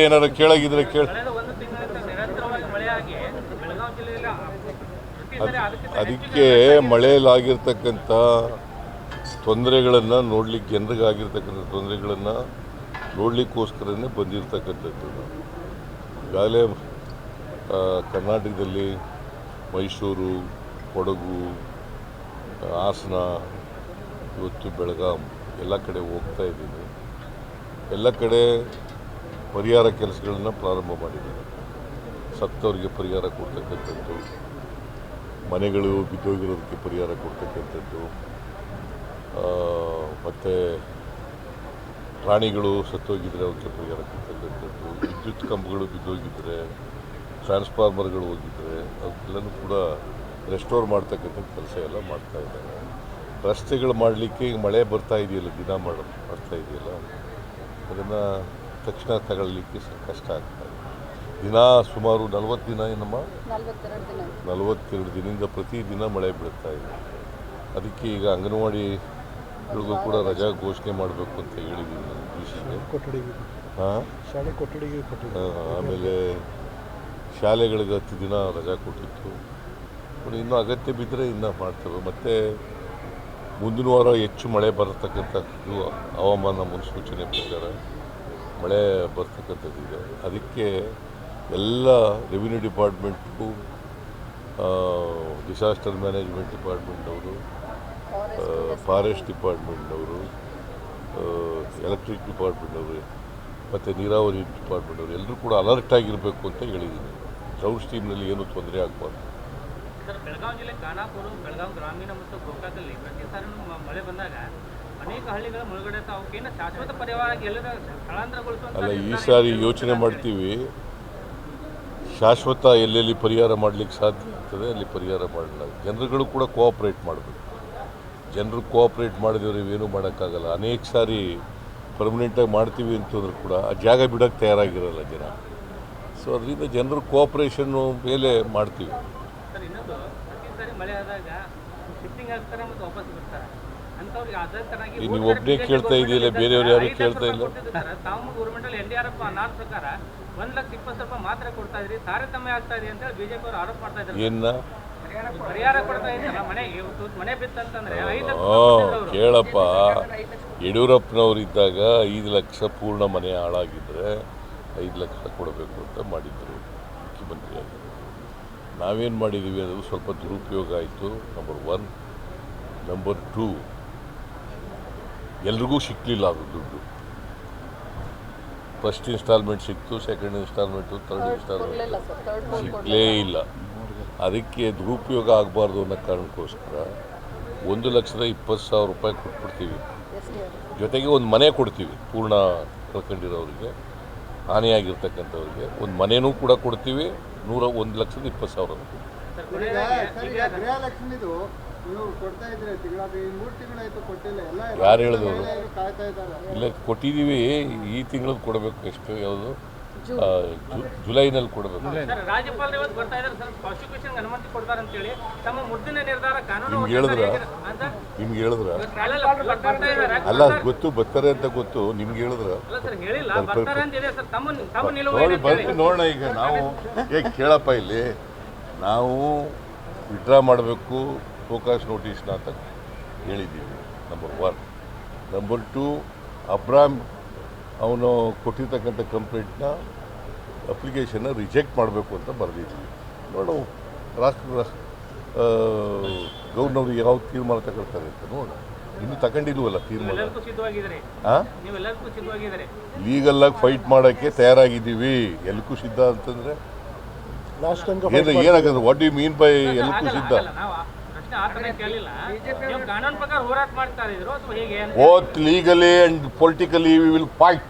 ಏನಾರು ಕೇಳಾಗಿದ್ರೆ ಕೇಳಿ ಅದಕ್ಕೆ ಮಳೆಯಲ್ಲಾಗಿರ್ತಕ್ಕಂಥ ತೊಂದರೆಗಳನ್ನು ನೋಡ್ಲಿಕ್ಕೆ ಜನರಿಗೆ ಆಗಿರ್ತಕ್ಕಂಥ ತೊಂದರೆಗಳನ್ನು ನೋಡಲಿಕ್ಕೋಸ್ಕರನೇ ಬಂದಿರತಕ್ಕಂಥದ್ದು. ಈಗಾಗಲೇ ಕರ್ನಾಟಕದಲ್ಲಿ ಮೈಸೂರು ಕೊಡಗು ಹಾಸನ ಇವತ್ತು ಬೆಳಗಾಂ ಎಲ್ಲ ಕಡೆ ಹೋಗ್ತಾ ಇದ್ದೀನಿ. ಎಲ್ಲ ಕಡೆ ಪರಿಹಾರ ಕೆಲಸಗಳನ್ನು ಪ್ರಾರಂಭ ಮಾಡಿದ್ದಾರೆ. ಸತ್ತವರಿಗೆ ಪರಿಹಾರ ಕೊಡ್ತಕ್ಕಂಥದ್ದು, ಮನೆಗಳು ಬಿದ್ದೋಗಿರೋದಕ್ಕೆ ಪರಿಹಾರ ಕೊಡ್ತಕ್ಕಂಥದ್ದು ಮತ್ತು ಪ್ರಾಣಿಗಳು ಸತ್ತೋಗಿದ್ದರೆ ಅವಕ್ಕೆ ಪರಿಹಾರ ಕೊಡ್ತಕ್ಕಂಥದ್ದು, ವಿದ್ಯುತ್ ಕಂಬಗಳು ಬಿದ್ದೋಗಿದ್ದರೆ ಟ್ರಾನ್ಸ್ಫಾರ್ಮರ್ಗಳು ಹೋಗಿದ್ರೆ ಅವಕ್ಕೆಲ್ಲನೂ ಕೂಡ ರೆಸ್ಟೋರ್ ಮಾಡ್ತಕ್ಕಂಥ ಕೆಲಸ ಎಲ್ಲ ಮಾಡ್ತಾ ಇದ್ದಾರೆ. ರಸ್ತೆಗಳು ಮಾಡಲಿಕ್ಕೆ ಈಗ ಮಳೆ ಬರ್ತಾ ಇದೆಯಲ್ಲ, ದಿನ ಮಾಡ ಬರ್ತಾ ಇದೆಯಲ್ಲ, ಅದನ್ನು ತಕ್ಷಣ ತಗೊಳ್ಳಿಕ್ಕೆ ಸ- ಕಷ್ಟ ಆಗ್ತದೆ. ದಿನ ಸುಮಾರು ನಲವತ್ತು ದಿನ ಏನಮ್ಮ? ನಲ್ವತ್ತೆರಡು ದಿನ. ನಲವತ್ತೆರಡು ದಿನದಿಂದ ಪ್ರತಿದಿನ ಮಳೆ ಬೀಳ್ತಾ ಇದೆ. ಅದಕ್ಕೆ ಈಗ ಅಂಗನವಾಡಿ ಗಳಿಗೂ ಕೂಡ ರಜಾ ಘೋಷಣೆ ಮಾಡಬೇಕು ಅಂತ ಹೇಳಿದ್ದೀನಿ ನಾನು ಡಿ ಸಿಗೆ ಹಾಂ? ಶಾಲೆ ಕೊಠಡಿಗೆ ಕೊಟ್ಟಿದ್ದು ಆಮೇಲೆ ಶಾಲೆಗಳಿಗೆ ಹತ್ತು ದಿನ ರಜಾ ಕೊಟ್ಟಿತ್ತು. ಇನ್ನು ಇನ್ನೂ ಅಗತ್ಯ ಬಿದ್ದರೆ ಇನ್ನೂ ಮಾಡ್ತೇವೆ. ಮತ್ತು ಮುಂದಿನ ವಾರ ಹೆಚ್ಚು ಮಳೆ ಬರತಕ್ಕಂಥದ್ದು ಹವಾಮಾನ ಮುನ್ಸೂಚನೆ ಪ್ರಕಾರ. ಮಳೆ ಬರ್ತಕ್ಕಂಥದ್ದಿದೆ. ಅದಕ್ಕೆ ಎಲ್ಲ ರೆವಿನ್ಯೂ ಡಿಪಾರ್ಟ್ಮೆಂಟು ಡಿಸಾಸ್ಟರ್ ಮ್ಯಾನೇಜ್ಮೆಂಟ್ ಡಿಪಾರ್ಟ್ಮೆಂಟ್ನವರು ಫಾರೆಸ್ಟ್ ಡಿಪಾರ್ಟ್ಮೆಂಟ್ನವರು ಎಲೆಕ್ಟ್ರಿಕ್ ಡಿಪಾರ್ಟ್ಮೆಂಟ್ನವರು ಮತ್ತು ನೀರಾವರಿ ಡಿಪಾರ್ಟ್ಮೆಂಟ್ನವರು ಎಲ್ಲರೂ ಕೂಡ ಅಲರ್ಟ್ ಆಗಿರಬೇಕು ಅಂತ ಹೇಳಿದ್ದೀನಿ. ಡ್ರೌಟ್ ಸ್ಟೀಮ್ನಲ್ಲಿ ಏನೂ ತೊಂದರೆ ಆಗಬಾರ್ದು. ಸರ್ ಬೆಳಗಾವಿ ಜಿಲ್ಲೆ ಖಾನಾಪುರ ಬೆಳಗಾವಿ ಗ್ರಾಮೀಣ ಮತ್ತು ಗೋಕಾಕಲ್ಲಿ ಪ್ರತಿ ಸಾರಿ ಮಳೆ ಬಂದಾಗ ಅನೇಕ ಹಳ್ಳಿಗಳ ಮುಳುಗಡೆ ತಾವುಕೇನ ಶಾಶ್ವತ ಪರಿಹಾರವಾಗಿ ಎಲ್ಲರ ಸ್ಥಳಾಂತರಗೊಳಿಸುವಂತ ಅಲ್ಲ ಈ ಸಾರಿ ಯೋಚನೆ ಮಾಡ್ತೀವಿ. ಶಾಶ್ವತ ಎಲ್ಲೆಲ್ಲಿ ಪರಿಹಾರ ಮಾಡಲಿಕ್ಕೆ ಸಾಧ್ಯ ಆಗ್ತದೆ ಅಲ್ಲಿ ಪರಿಹಾರ ಮಾಡಲ್ಲ ಜನರುಗಳು ಕೂಡ ಕೋಆಪ್ರೇಟ್ ಮಾಡಬೇಕು. ಜನರು ಕೋಆಪ್ರೇಟ್ ಮಾಡಿದವ್ರು ಇವೇನು ಮಾಡೋಕ್ಕಾಗಲ್ಲ. ಅನೇಕ ಸಾರಿ ಪರ್ಮನೆಂಟಾಗಿ ಮಾಡ್ತೀವಿ ಅಂತಂದ್ರೂ ಕೂಡ ಆ ಜಾಗ ಬಿಡೋಕ್ಕೆ ತಯಾರಾಗಿರಲ್ಲ ಜನ. ಸೊ ಅದರಿಂದ ಜನರು ಕೋಆಪ್ರೇಷನ್ನು ಮೇಲೆ ಮಾಡ್ತೀವಿ. ಸರ್ ಇನ್ನೊಂದು ಪ್ರತಿ ಸಾರಿ ಮಳೆ ಆದಾಗ ಶಿಫ್ಟಿಂಗ್ ಆಗ್ತಾರೆ ಮತ್ತು ವಾಪಸ್ ಬರ್ತಾರೆ? ನೀವು ಒಬ್ಬನೇ ಕೇಳ್ತಾ ಇದೆಯಲ್ಲ, ಬೇರೆಯವ್ರು ಯಾರು ಕೇಳ್ತಾ ಇಲ್ಲ. ತಾವು ಗೌರ್ಮೆಂಟಲ್ಲಿ ಎನ್ ಡಿ ಆರ್ ಎಫ್ ಅನಾದ ಪ್ರಕಾರ ಒಂದು ಲಕ್ಷ ಇಪ್ಪತ್ತು ರೂಪಾಯಿ ಮಾತ್ರ ಕೊಡ್ತಾ ಇದ್ರಿ. ತಾರತಮ್ಯ ಆಗ್ತಾ ಇದೆ ಅಂತೇಳಿ ಬಿಜೆಪಿ ಅವರು ಆರೋಪ ಮಾಡ್ತಾ ಇದ್ದಾರೆ ಏನ ಪರಿಹಾರ ಕೊಡ್ತಾ ಮನೆ ಬಿತ್ತಂತಂದ್ರೆ ಐದು ಲಕ್ಷ. ಕೇಳಪ್ಪ. ಯಡಿಯೂರಪ್ಪನವರಿದ್ದಾಗ ಐದು ಲಕ್ಷ ಪೂರ್ಣ ಮನೆ ಹಾಳಾಗಿದ್ರೆ ಐದು ಲಕ್ಷ ಕೊಡಬೇಕು ಅಂತ ಮಾಡಿದ್ದರು ಮುಖ್ಯಮಂತ್ರಿಯಾಗಿ. ನಾವೇನು ಮಾಡಿದ್ದೀವಿ ಅದು ಸ್ವಲ್ಪ ದುರುಪಯೋಗ ಆಯಿತು. ನಂಬರ್ ಒನ್ ನಂಬರ್ ಟೂ ಎಲ್ರಿಗೂ ಸಿಕ್ಕಲಿಲ್ಲ ಅದು ದುಡ್ಡು. ಫಸ್ಟ್ ಇನ್ಸ್ಟಾಲ್ಮೆಂಟ್ ಸಿಕ್ತು ಸೆಕೆಂಡ್ ಇನ್ಸ್ಟಾಲ್ಮೆಂಟು ಥರ್ಡ್ ಇನ್ಸ್ಟಾಲ್ಮೆಂಟ್ ಸಿಕ್ಕಲೇ ಇಲ್ಲ. ಅದಕ್ಕೆ ದುರುಪಯೋಗ ಆಗಬಾರ್ದು ಅನ್ನೋ ಕಾರಣಕ್ಕೋಸ್ಕರ ಒಂದು ಲಕ್ಷದ ಇಪ್ಪತ್ತು ಸಾವಿರ ರೂಪಾಯಿ ಕೊಟ್ಬಿಡ್ತೀವಿ. ಜೊತೆಗೆ ಒಂದು ಮನೆ ಕೊಡ್ತೀವಿ ಪೂರ್ಣ ಕಳ್ಕೊಂಡಿರೋರಿಗೆ ಹಾನಿಯಾಗಿರ್ತಕ್ಕಂಥವ್ರಿಗೆ ಒಂದು ಮನೆಯೂ ಕೂಡ ಕೊಡ್ತೀವಿ ನೂರ ಒಂದು ಲಕ್ಷದ ಇಪ್ಪತ್ತು ಸಾವಿರ ಯಾರು ಹೇಳಿದ್ರು? ಇಲ್ಲ ಕೊಟ್ಟಿದ್ದೀವಿ. ಈ ತಿಂಗಳು ಕೊಡಬೇಕು ಎಷ್ಟು ಯಾವುದು? ಜುಲೈನಲ್ಲಿ ಕೊಡಬೇಕು. ಸರ್ ರಾಜ್ಯಪಾಲರು ಇವತ್ತು ಬರ್ತಾ ಇದ್ದಾರೆ ಸರ್. ಪ್ರಾಸಿಕ್ಯೂಷನ್ ಅನುಮತಿ ಕೊಡ್ತಾರೆ ಅಂತೇಳಿ. ತಮ್ಮ ಮುದ್ದಿನ ನಿರ್ಧಾರ ಕಾನೂನು ನಿಮ್ಗೆ ಹೇಳಿದ್ರ? ನಿಮ್ಗೆ ಹೇಳಿದ್ರ? ಅಲ್ಲ, ಗೊತ್ತು ಬರ್ತಾರೆ ಅಂತ ಗೊತ್ತು. ನಿಮ್ಗೆ ಹೇಳಿದ್ರ? ಅಲ್ಲ ಸರ್ ಹೇಳಿಲ್ಲ. ಬರ್ತಾರೆ ಅಂತ ಇದೆ ಸರ್. ತಮ್ಮ ತಮ್ಮ ನಿಲುವು ನೋಡಿ ನೋಡೋಣ ಈಗ. ನಾವು ಏ ಕೇಳಪ್ಪ ಇಲ್ಲಿ. ನಾವು ವಿಡ್ರಾ ಮಾಡಬೇಕು. ಫೋಕಸ್ ನೋಟಿಸ್ನ ಅಂತ ಹೇಳಿದ್ದೀವಿ ನಂಬರ್ ಒನ್ ನಂಬರ್ ಟು ಅಬ್ರಾಮ್ ಅವನು ಕೊಟ್ಟಿರ್ತಕ್ಕಂಥ ಕಂಪ್ಲೇಂಟ್ನ ಅಪ್ಲಿಕೇಶನ್ನ ರಿಜೆಕ್ಟ್ ಮಾಡಬೇಕು ಅಂತ ಬರೆದಿದ್ದೀವಿ. ನೋಡೋ ರಾಷ್ಟ್ರ ಗೌರ್ನವ್ರು ಯಾವ ತೀರ್ಮಾನ ತಗೊಳ್ತಾರೆ ಅಂತ ನೋಡೋಣ. ಇನ್ನು ತಗೊಂಡಿಲ್ವಲ್ಲ ತೀರ್ಮಾನ? ಲೀಗಲ್ಲಾಗಿ ಫೈಟ್ ಮಾಡೋಕ್ಕೆ ತಯಾರಾಗಿದ್ದೀವಿ. ಎಲ್ಲಕ್ಕೂ ಸಿದ್ಧ ಅಂತಂದರೆ? ಏನಾಗಂದ್ರೆ ವಾಟ್ ಯು ಮೀನ್ ಬೈ ಎಲ್ಲಕ್ಕೂ ಸಿದ್ಧ? ಲೀಗಲಿ ಪೊಲಿಟಿಕಲಿ ಕಾನೂನು ಪ್ರಕಾರ ಹೋರಾಟ ಮಾಡ್ತಾ ಇದ್ರು ಅಥವಾ ಹೇಗೆ ಅಂತ. Both legally and politically we will fight.